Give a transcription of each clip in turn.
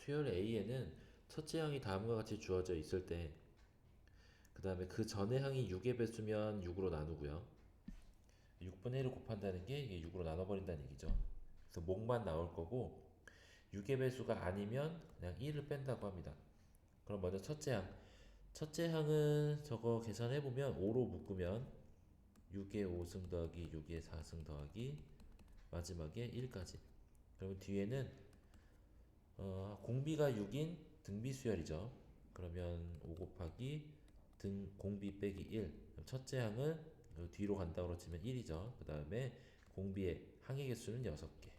수열 A에는 첫째 항이 다음과 같이 주어져 있을 때, 그 다음에 그 전의 항이 6의 배수면 6으로 나누고요. 6분의 1을 곱한다는 게 이게 6으로 나눠버린다는 얘기죠. 그래서 목만 나올 거고, 6의 배수가 아니면 그냥 1을 뺀다고 합니다. 그럼 먼저 첫째 항. 첫째 항은 저거 계산해보면 5로 묶으면 6의 5승 더하기 6의 4승 더하기 마지막에 1까지. 그러면 뒤에는 어, 공비가 6인 등비 수열이죠. 그러면 5 곱하기 등 공비 빼기 1. 그럼 첫째 항은 그 뒤로 간다고 치면 1이죠. 그 다음에 공비의 항의 개수는 6개.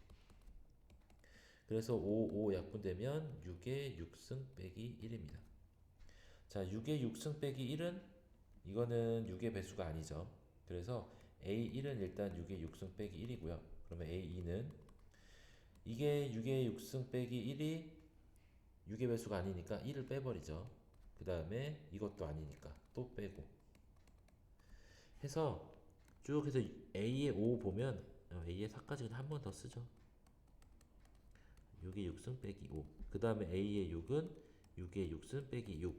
그래서 5, 5 약분되면 6의 6승 빼기 1입니다. 자, 6의 6승 빼기 1은 이거는 6의 배수가 아니죠. 그래서 A1은 일단 6의 6승 빼기 1이고요. 그러면 A2는 이게 6의 6승 빼기 1이 6의 배수가 아니니까 1을 빼버리죠. 그 다음에 이것도 아니니까 또 빼고 해서 쭉 해서 A의 5 보면 어, A의 4까지 한 번 더 쓰죠. 6의 6승 빼기 5. 그 다음에 A의 6은 6의 6승 빼기 6.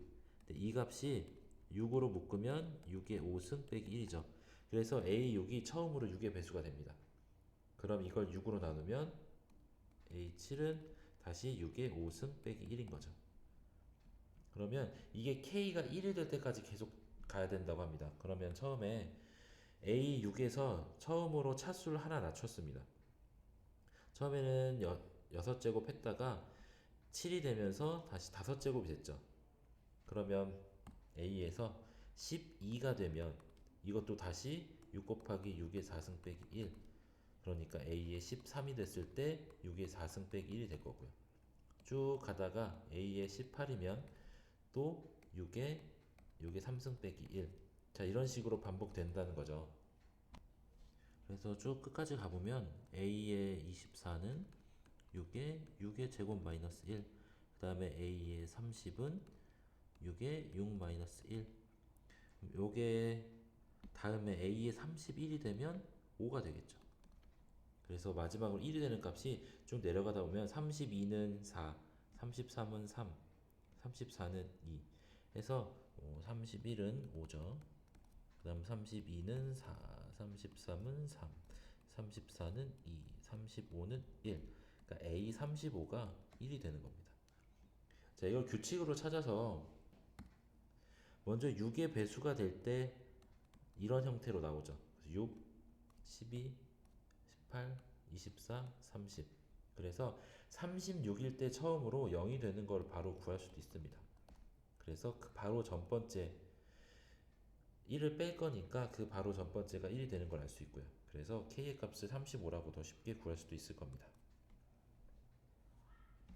근데 이 값이 6으로 묶으면 6의 5승 빼기 1이죠. 그래서 A6이 처음으로 6의 배수가 됩니다. 그럼 이걸 6으로 나누면 A7은 다시 6의 5승 빼기 1인 거죠. 그러면 이게 K가 1이 될 때까지 계속 가야 된다고 합니다. 그러면 처음에 A6에서 처음으로 차수를 하나 낮췄습니다. 처음에는 여, 6제곱 했다가 7이 되면서 다시 5제곱이 됐죠. 그러면 A에서 12가 되면 이것도 다시 6 곱하기 6의 4승 빼기 1 그러니까 A의 13이 됐을 때 6의 4승 빼기 1이 될 거고요. 쭉 가다가 A의 18이면 또 6의 6의 3승 빼기 1. 자, 이런 식으로 반복된다는 거죠. 그래서 쭉 끝까지 가보면 A의 24는 6의 6의 제곱 마이너스 1. 그 다음에 A의 30은 6의 6 마이너스 1. 요게 다음에 A의 31이 되면 5가 되겠죠. 그래서 마지막으로 1이 되는 값이 쭉 내려가다 보면 32는 4, 33은 3, 34는 2 해서 31은 5죠. 그 다음 32는 4, 33은 3, 34는 2, 35는 1. 그러니까 A35가 1이 되는 겁니다. 자, 이걸 규칙으로 찾아서 먼저 6의 배수가 될 때 이런 형태로 나오죠. 6, 12, 18, 24, 30. 그래서 36일 때 처음으로 0이 되는 걸 바로 구할 수도 있습니다. 그래서 그 바로 전 번째 1을 뺄 거니까 그 바로 전 번째가 1이 되는 걸 알 수 있고요. 그래서 k의 값을 35라고 더 쉽게 구할 수도 있을 겁니다.